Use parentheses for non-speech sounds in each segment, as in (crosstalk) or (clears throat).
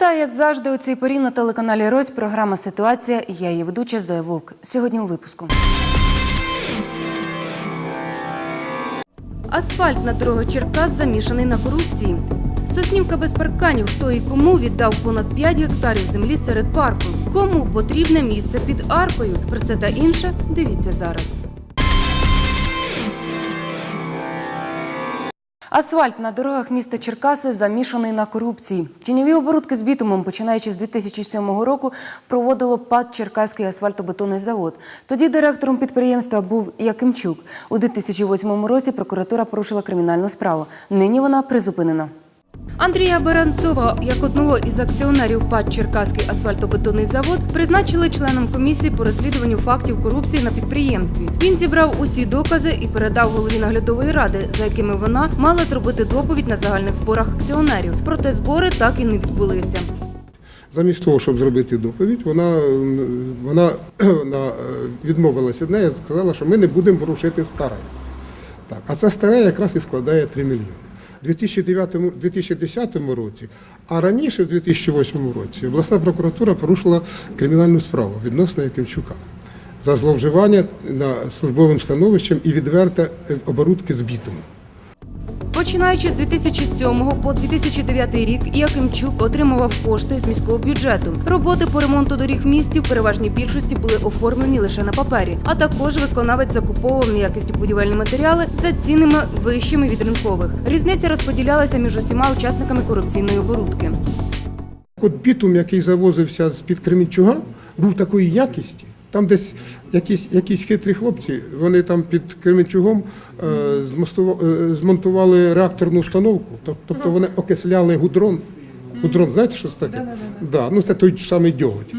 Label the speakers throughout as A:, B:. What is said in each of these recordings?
A: Вітаю, як завжди, у цій порі на телеканалі Рось. Програма Ситуація. Я її ведуча Зоя Вовк. Сьогодні у випуску. Асфальт на дорогах Черкас замішаний на корупції. Соснівка без парканів. Хто і кому віддав понад 5 гектарів землі серед парку? Кому потрібне місце під аркою? Про це та інше дивіться зараз. Асфальт на дорогах міста Черкаси замішаний на корупції. Тіньові оборудки з бітумом, починаючи з 2007 року, проводило ПАД Черкаський асфальтобетонний завод. Тоді директором підприємства був Якимчук. У 2008 році прокуратура порушила кримінальну справу. Нині вона призупинена. Андрія Баранцова, як одного із акціонерів ПАД Черкаський асфальтобетонний завод, призначили членом комісії по розслідуванню фактів корупції на підприємстві. Він зібрав усі докази і передав голові наглядової ради, за якими вона мала зробити доповідь на загальних зборах акціонерів. Проте збори так і не відбулися.
B: Замість того, щоб зробити доповідь, вона, вона, (clears throat) вона е, відмовилась від неї, сказала, що ми не будемо ворушити старе. Так, а це старе якраз і складає 3 мільйони. 2009, 2010 році, а раніше, в 2008 році, обласна прокуратура порушила кримінальну справу відносно Якимчука за зловживання на службовим становищем і відверте е, оборудки з бітумом.
A: Починаючи з 2007 по 2009 рік, Якимчук отримував кошти з міського бюджету. Роботи по ремонту доріг в місті в переважній більшості були оформлені лише на папері. А також виконавець закуповував неякісні будівельні матеріали за цінами вищими від ринкових. Різниця розподілялася між усіма учасниками корупційної оборудки.
B: От бітум, який завозився з-під Кремінчуга, був такої якісті. Там десь якісь, якісь хитрі хлопці, вони там під Кременчугом е, е, змонтували реакторну установку, тобто вони окисляли гудрон. Гудрон, знаєте, що це таке? Да, ну це той самий дьоготь.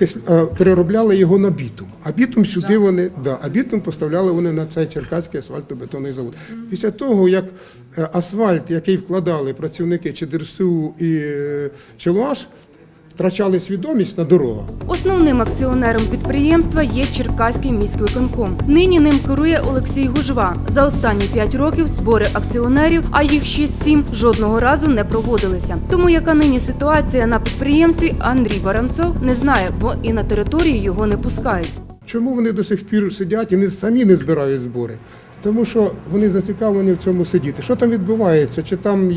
B: Е, Переробляли його на бітум. А бітум сюди вони, да, а бітум поставляли вони на цей черкаський асфальтобетонний завод. Після того, як е, асфальт, який вкладали працівники чи ДРСУ і Челуаш, втрачали свідомість на дорогах.
A: Основним акціонером підприємства є Черкаський міськвиконком. Нині ним керує Олексій Гужва. За останні п'ять років збори акціонерів, а їх ще сім, жодного разу не проводилися. Тому яка нині ситуація на підприємстві, Андрій Баранцов не знає, бо і на територію його не пускають.
B: Чому вони до сих пір сидять і не самі не збирають збори? Тому що вони зацікавлені в цьому сидіти. Що там відбувається? Чи там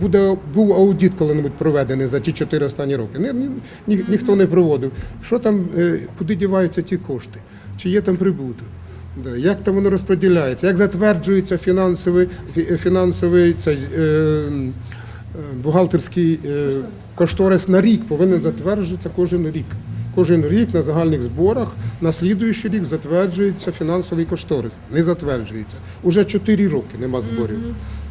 B: буде був аудит коли-небудь проведений за ті чотири останні роки? Ні, ні, ні- ніхто не проводив. Що там, е, куди діваються ці кошти? Чи є там прибуток? Як там воно розподіляється? Як затверджується фінансовий, фі- фінансовий цей, е, е, бухгалтерський е, кошторис на рік повинен затверджуватися кожен рік. Кожен рік на загальних зборах на слідуючий рік затверджується фінансовий кошторис. Не затверджується. Уже 4 роки нема зборів.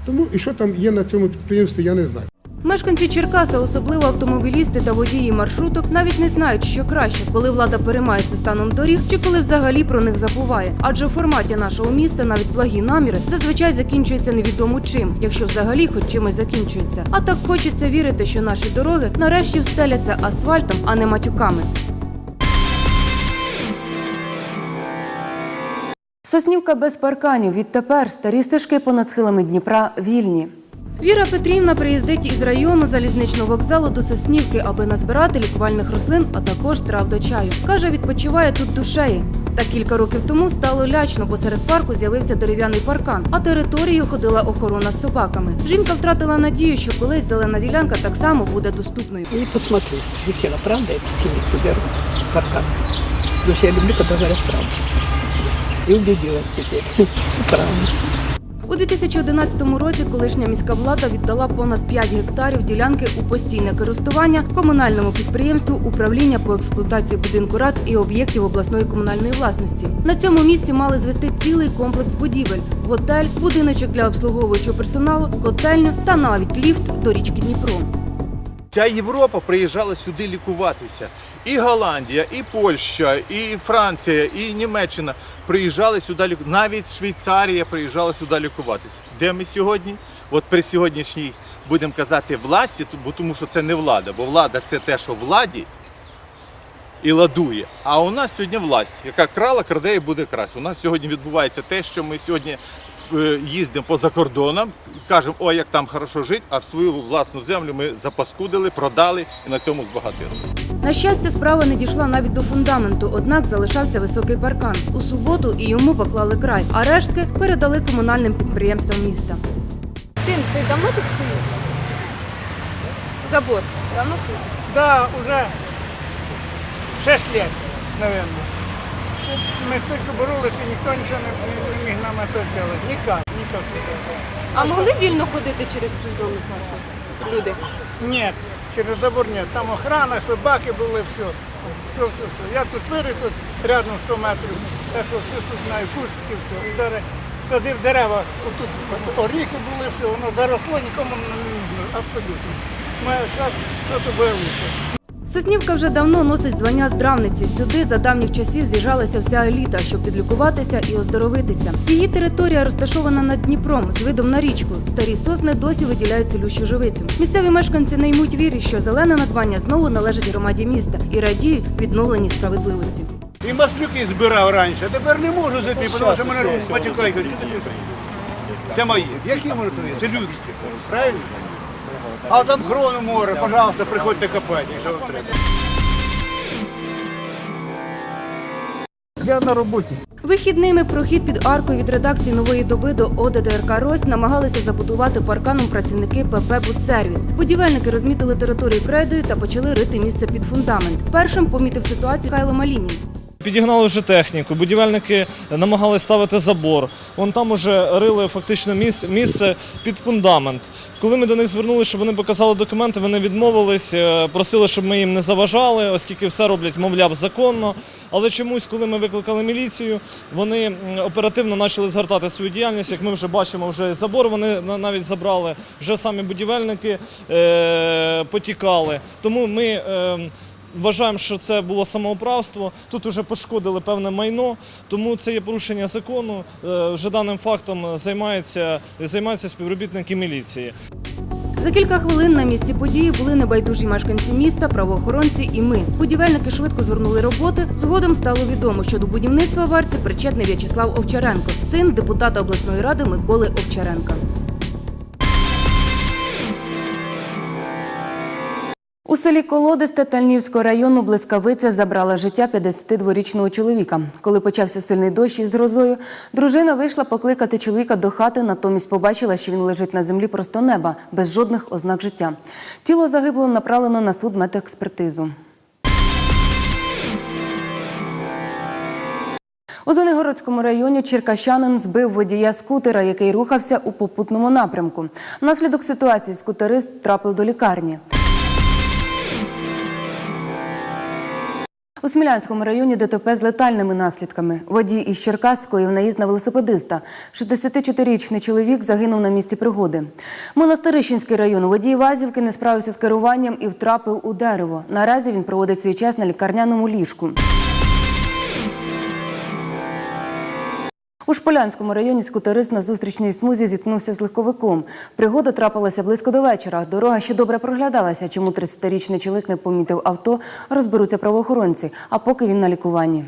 B: Тому і що там є на цьому підприємстві, я не знаю.
A: Мешканці Черкаса, особливо автомобілісти та водії маршруток, навіть не знають, що краще, коли влада переймається станом доріг чи коли взагалі про них забуває. Адже в форматі нашого міста навіть благі наміри зазвичай закінчуються невідомо чим, якщо взагалі хоч чимось закінчується. А так хочеться вірити, що наші дороги нарешті встеляться асфальтом, а не матюками. Соснівка без парканів. Відтепер старі стежки понад схилами Дніпра вільні. Віра Петрівна приїздить із району залізничного вокзалу до Соснівки, аби назбирати лікувальних рослин, а також трав до чаю. Каже, відпочиває тут душею. Та кілька років тому стало лячно, бо серед парку з'явився дерев'яний паркан, а територією ходила охорона з собаками. Жінка втратила надію, що колись зелена ділянка так само буде доступною.
C: И посмотрю, действительно, правда чи нет, паркан. Что я люблю, когда говорят правду. И убедилась теперь, правда.
A: У 2011 році колишня міська влада віддала понад 5 гектарів ділянки у постійне користування комунальному підприємству управління по експлуатації будинку рад і об'єктів обласної комунальної власності. На цьому місці мали звести цілий комплекс будівель: готель, будиночок для обслуговуючого персоналу, котельню та навіть ліфт до річки Дніпро.
D: Вся Європа приїжджала сюди лікуватися. І Голландія, і Польща, і Франція, і Німеччина приїжджали сюди ліку- Навіть Швейцарія приїжджала сюди лікуватися. Де ми сьогодні? От при сьогоднішній будемо казати власті, бо тому що це не влада, бо влада це те, що владі і ладує. А у нас сьогодні власть, яка крала, краде і буде красти. У нас сьогодні відбувається те, що ми сьогодні їздимо по закордонам, кажемо, ой, як там хорошо жити, а в свою власну землю ми запаскудили, продали і на цьому збагатилися.
A: На щастя, справа не дійшла навіть до фундаменту, однак залишався високий паркан. У суботу і йому поклали край, а рештки передали комунальним підприємствам міста.
E: Сын, ты давно тут стоишь? Забор. Давно тут?
F: Да, уже 6 лет, наверное. Ми скільки боролися, ніхто нічого не, міг нам це зробити. Ніяк, ніяк.
E: А могли вільно ходити через цю зону знаєте, люди?
F: Ні, через забор ні. Там охрана, собаки були, все. Все, все, все. Я тут виріс тут рядом 100 метрів, так що все тут знаю, кустики, все. І даже садив дерева, отут оріхи були, все, воно заросло, нікому не абсолютно. Ми зараз що то лучше.
A: Соснівка вже давно носить звання здравниці. Сюди за давніх часів з'їжджалася вся еліта, щоб підлікуватися і оздоровитися. Її територія розташована над Дніпром з видом на річку. Старі сосни досі виділяють цілющу живицю. Місцеві мешканці не ймуть вірі, що зелене надбання знову належить громаді міста і радіють відновленій справедливості.
G: І маслюки збирав раніше, а тепер не можу зайти, тому що мене матюкають. Це мої. Які твої? Це людські. Правильно? А там хрону море, пожалуйста, приходьте копати, якщо вам треба.
F: Я на роботі.
A: Вихідними прохід під аркою від редакції нової доби до ОДДРК Рось намагалися забудувати парканом працівники ПП «Будсервіс». Будівельники розмітили територію кредою та почали рити місце під фундамент. Першим помітив ситуацію Хайло Малінін.
H: Підігнали вже техніку, будівельники намагалися ставити забор. Вон там уже рили фактично місце, під фундамент. Коли ми до них звернулися, щоб вони показали документи, вони відмовились, е, просили, щоб ми їм не заважали, оскільки все роблять, мовляв, законно. Але чомусь, коли ми викликали міліцію, вони оперативно почали згортати свою діяльність. Як ми вже бачимо, вже забор вони на- навіть забрали, вже самі будівельники е, потікали. Тому ми. Вважаємо, що це було самоуправство. Тут вже пошкодили певне майно, тому це є порушення закону. Е, Вже даним фактом займаються, займаються співробітники міліції.
A: За кілька хвилин на місці події були небайдужі мешканці міста, правоохоронці і ми. Будівельники швидко звернули роботи. Згодом стало відомо, що до будівництва в арці причетний В'ячеслав Овчаренко, син депутата обласної ради Миколи Овчаренка. У селі Колодисте Тальнівського району блискавиця забрала життя 52-річного чоловіка. Коли почався сильний дощ із грозою, дружина вийшла покликати чоловіка до хати, натомість побачила, що він лежить на землі просто неба, без жодних ознак життя. Тіло загиблого направлено на суд медекспертизу. У Звенигородському районі черкащанин збив водія скутера, який рухався у попутному напрямку. Внаслідок ситуації скутерист трапив до лікарні. У Смілянському районі ДТП з летальними наслідками. Водій із Черкаської наїзд на велосипедиста. 64-річний чоловік загинув на місці пригоди. Монастирищенський район. Водій Вазівки не справився з керуванням і втрапив у дерево. Наразі він проводить свій час на лікарняному ліжку. У Шполянському районі скутерист на зустрічній смузі зіткнувся з легковиком. Пригода трапилася близько до вечора. Дорога ще добре проглядалася. Чому 30-річний чоловік не помітив авто, розберуться правоохоронці, а поки він на лікуванні.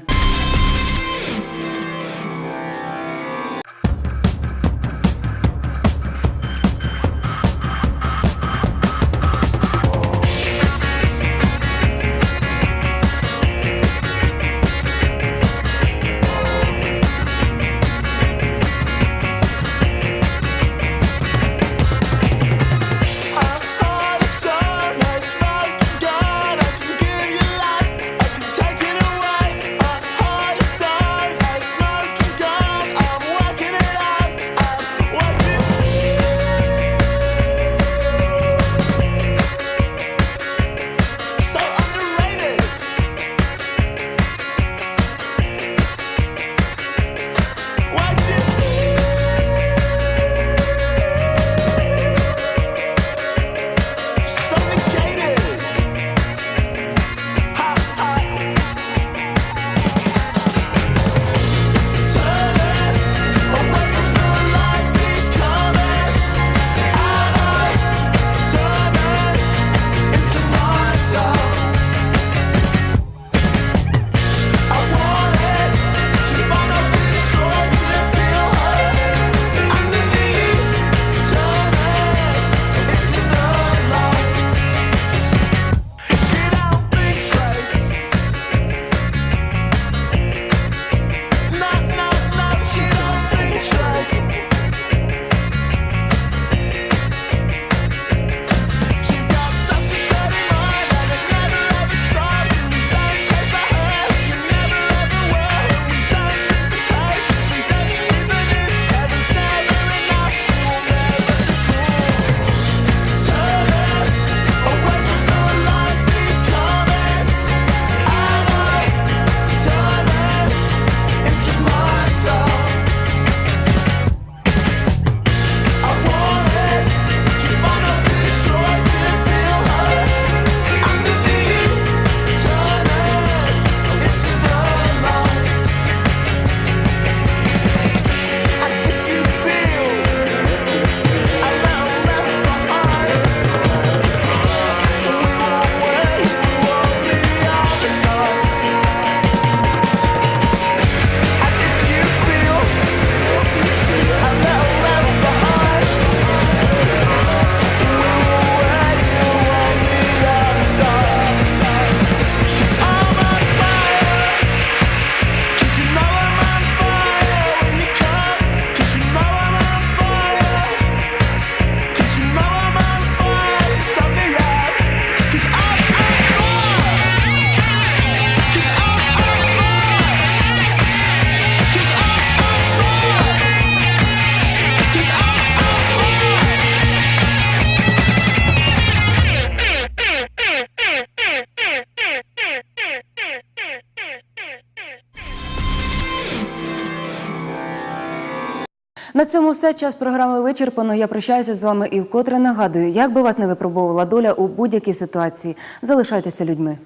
I: На цьому все час програми вичерпано. Я прощаюся з вами і вкотре нагадую, як би вас не випробовувала доля у будь-якій ситуації. Залишайтеся людьми.